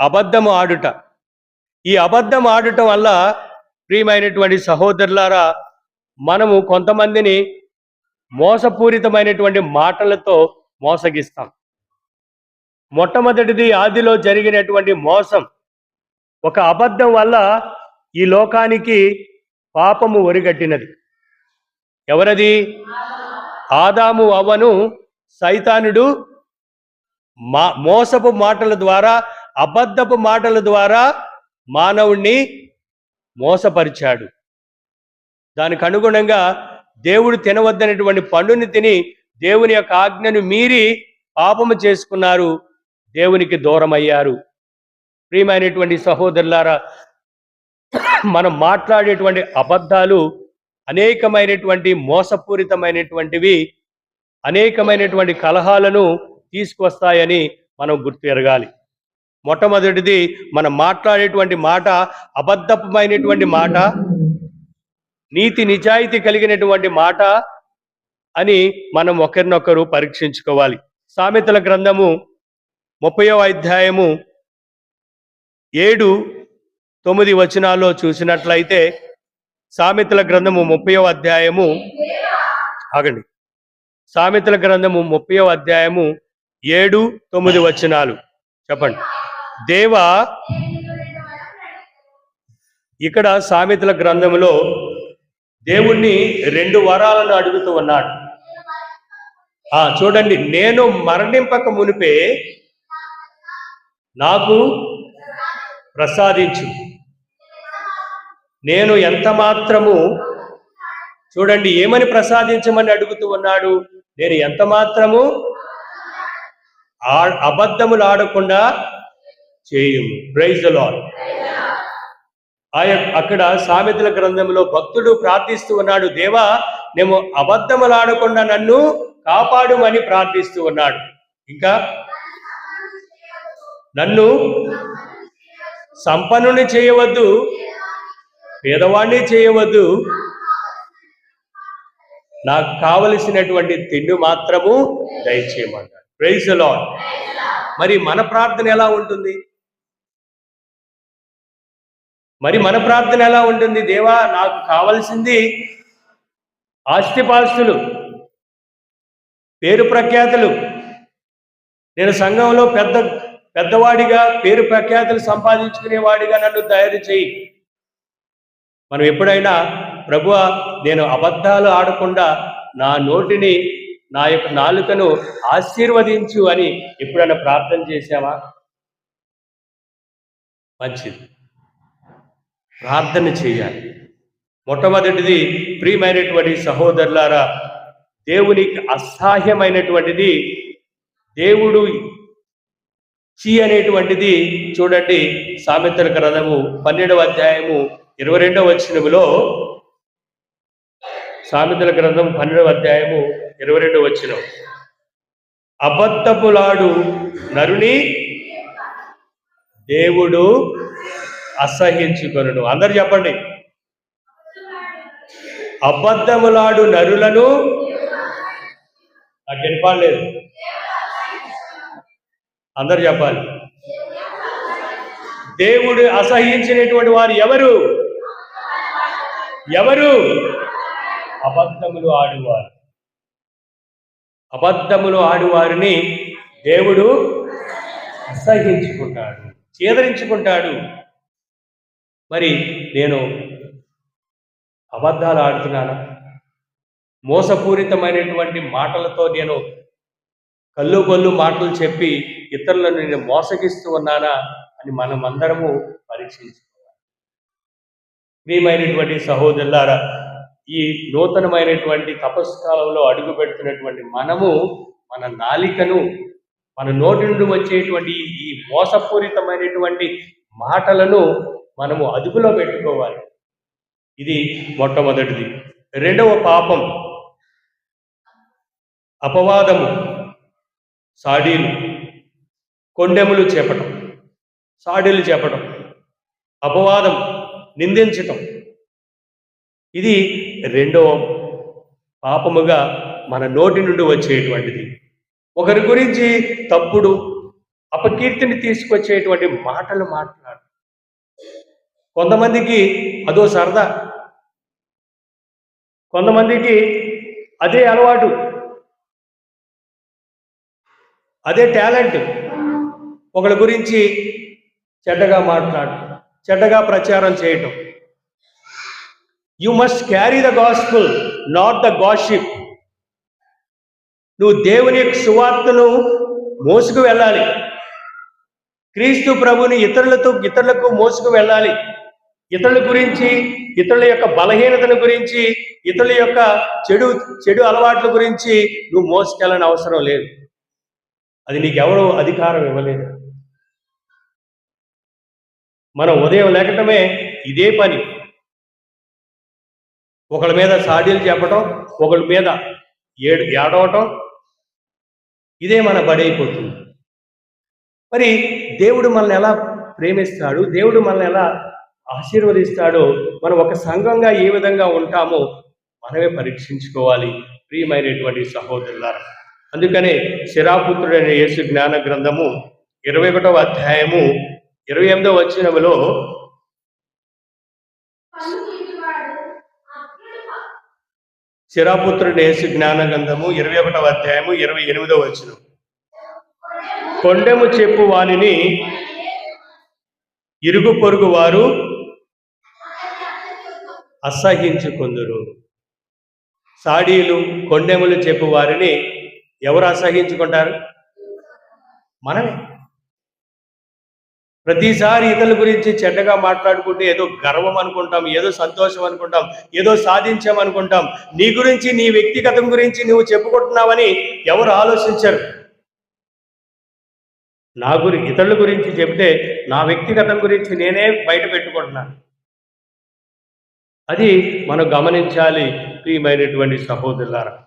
అబద్ధము ఆడుట. ఈ అబద్ధం ఆడటం వల్ల ప్రియమైనటువంటి సహోదరులారా మనము కొంతమందిని మోసపూరితమైనటువంటి మాటలతో మోసగిస్తాం. మొట్టమొదటిది ఆదిలో జరిగినటువంటి మోసం. ఒక అబద్ధం వల్ల ఈ లోకానికి పాపము ఒరిగట్టినది. ఎవరది? ఆదాము అవ్వను సైతానుడు మా మోసపు మాటల ద్వారా అబద్ధపు మాటల ద్వారా మానవుణ్ణి మోసపరిచాడు. దానికి అనుగుణంగా దేవుడు తినవద్దనేటువంటి పండుని తిని దేవుని యొక్క ఆజ్ఞను మీరి పాపము చేసుకున్నారు. దేవునికి దూరమయ్యారు. ప్రియమైనటువంటి సహోదరులారా మనం మాట్లాడేటువంటి అబద్ధాలు అనేకమైనటువంటి మోసపూరితమైనటువంటివి అనేకమైనటువంటి కలహాలను తీసుకొస్తాయని మనం గుర్తు ఎరగాలి మొట్టమొదటిది మనం మాట్లాడేటువంటి మాట అబద్ధమైనటువంటి మాట నీతి నిజాయితీ కలిగినటువంటి మాట అని మనం ఒకరినొకరు పరీక్షించుకోవాలి. సామెతల గ్రంథము ముప్పయో అధ్యాయము ఏడు తొమ్మిది వచనాల్లో చూసినట్లయితే సామెతల గ్రంథము ముప్పయో అధ్యాయము ఆగండి. సామెతల గ్రంథము ముప్పయో అధ్యాయము ఏడు తొమ్మిది వచనాలు. చెప్పండి. దేవ ఇక్కడ సామెతల గ్రంథంలో దేవుణ్ణి రెండు వరాలను అడుగుతూ ఉన్నాడు. ఆ చూడండి నేను మరణింపక మునిపే నాకు ప్రసాదించు. నేను ఎంత మాత్రము చూడండి ఏమని ప్రసాదించమని అడుగుతూ ఉన్నాడు? నేను ఎంత మాత్రము అబద్ధములు ఆడకుండా చేయుము. ప్రైజ్ లాడ్ ఆయ అక్కడ సామెతల గ్రంథంలో భక్తుడు ప్రార్థిస్తూ ఉన్నాడు దేవా నేను అబద్ధములు ఆడకుండా నన్ను కాపాడుమని ప్రార్థిస్తూ ఉన్నాడు. ఇంకా? నన్ను సంపన్నుని చేయవద్దు పేదవాణ్ణి చేయవద్దు నాకు కావలసినటువంటి తిండి మాత్రము దయచేయమన్నాడు ప్రైజ్ లాడ్ మరి మన ప్రార్థన ఎలా ఉంటుంది? మరి మన ప్రార్థన ఎలా ఉంటుంది? దేవా నాకు కావలసింది ఆస్తిపాస్తులు పేరు ప్రఖ్యాతులు. నేను సంఘంలో పెద్ద పెద్దవాడిగా పేరు ప్రఖ్యాతులు సంపాదించుకునేవాడిగా నన్ను తయారు చేయి. మనం ఎప్పుడైనా ప్రభువ నేను అబద్ధాలు ఆడకుండా నా నోటిని నా యొక్క నాలుకను ఆశీర్వదించు అని ఎప్పుడైనా ప్రార్థన చేశామా మంచిది. ప్రార్థన చేయాలి. మొట్టమొదటిది ప్రియమైనటువంటి సహోదరులారా దేవునికి అసహ్యమైనటువంటిది దేవుడు చీ అనేటువంటిది చూడండి సామెతల గ్రంథము పన్నెండవ అధ్యాయము ఇరవై రెండవ వచనములో. సామెతల గ్రంథం పన్నెండవ అధ్యాయము ఇరవై రెండవ వచనం. అబద్ధపులాడు నరుని దేవుడు అసహించుకొను అందరు చెప్పండి. అబద్ధములాడు నరులను నాకు వినపడలేదు. అందరు చెప్పాలి. దేవుడు అసహించినటువంటి వారు ఎవరు? ఎవరు? అబద్ధములు ఆడువారు. అబద్ధములు ఆడువారిని దేవుడు అసహించుకుంటాడు చేదరించుకుంటాడు. మరి నేను అబద్ధాలు ఆడుతున్నానా? మోసపూరితమైనటువంటి మాటలతో నేను కళ్ళు కొల్లు మాటలు చెప్పి ఇతరులను నేను మోసగిస్తూ ఉన్నానా అని మనం అందరము పరీక్షించుకోవాలి. ప్రియమైనటువంటి సహోదరులారా ఈ నూతనమైనటువంటి తపస్కాలంలో అడుగు పెడుతున్నటువంటి మనము మన నాలికను మన నోటి నుండి వచ్చేటువంటి ఈ మోసపూరితమైనటువంటి మాటలను మనము అదుపులో పెట్టుకోవాలి. ఇది మొట్టమొదటిది. రెండవ పాపం. అపవాదము. సాడీలు. కొండెములు చేపటం. సాడీలు చేపటం. అపవాదం. నిందించటం. ఇది రెండవ పాపముగా మన నోటి నుండి వచ్చేటువంటిది. ఒకరి గురించి తప్పుడు అపకీర్తిని తీసుకొచ్చేటువంటి మాటలు మాట్లాడు. కొంతమందికి అదో సరదా. కొంతమందికి అదే అలవాటు. అదే టాలెంట్. ఒకళ్ళ గురించి చెడ్డగా మాట్లాడటం చెడ్డగా ప్రచారం చేయటం. You must carry the gospel not the gossip. నువ్వు దేవుని యొక్క సువార్తను మోసుకు వెళ్ళాలి. క్రీస్తు ప్రభుని ఇతరులతో ఇతరులకు మోసుకు వెళ్ళాలి. ఇతరుల గురించి ఇతరుల యొక్క బలహీనతను గురించి ఇతరుల యొక్క చెడు చెడు అలవాట్ల గురించి నువ్వు మోసుకెళ్ళని అవసరం లేదు. అది నీకెవరో అధికారం ఇవ్వలేదు. మనం ఉదయం లేకటమే ఇదే పని. ఒకళ్ళ మీద సాడీలు చెప్పటం ఒకళ్ళ మీద ఏడు ఏడవటం ఇదే మన బడైపోతుంది. మరి దేవుడు మనల్ని ఎలా ప్రేమిస్తాడు? దేవుడు మనల్ని ఎలా ఆశీర్వదిస్తాడో మనం ఒక సంఘంగా ఏ విధంగా ఉంటామో మనమే పరీక్షించుకోవాలి. ప్రియమైనటువంటి సహోదరులారా అందుకనే శిరాపుత్రుడైన యేసు జ్ఞాన గ్రంథము ఇరవై ఒకటవ అధ్యాయము ఇరవై ఎనిమిదవ వచ్చినములో శిరాపుత్రుడు యేసు జ్ఞాన గ్రంథము ఇరవై ఒకటవ అధ్యాయము ఇరవై ఎనిమిదవ వచనం. కొండెము చెప్పు వానిని. ఇరుగు పొరుగు వారు అసహించుకుందురు. సాడీలు కొండెములు చెప్పు వారిని ఎవరు అసహించుకుంటారు? మనమే. ప్రతిసారి ఇతరుల గురించి చెడ్డగా మాట్లాడుకుంటే ఏదో గర్వం అనుకుంటాం ఏదో సంతోషం అనుకుంటాం ఏదో సాధించాం అనుకుంటాం నీ గురించి నీ వ్యక్తిగతం గురించి నువ్వు చెప్పుకుంటున్నావని ఎవరు ఆలోచించరు. నా గురి ఇతరుల గురించి చెబితే నా వ్యక్తిగతం గురించి నేనే బయట పెట్టుకుంటున్నాను. అది మనం గమనించాలి ప్రియమైనటువంటి సహోదరులారా.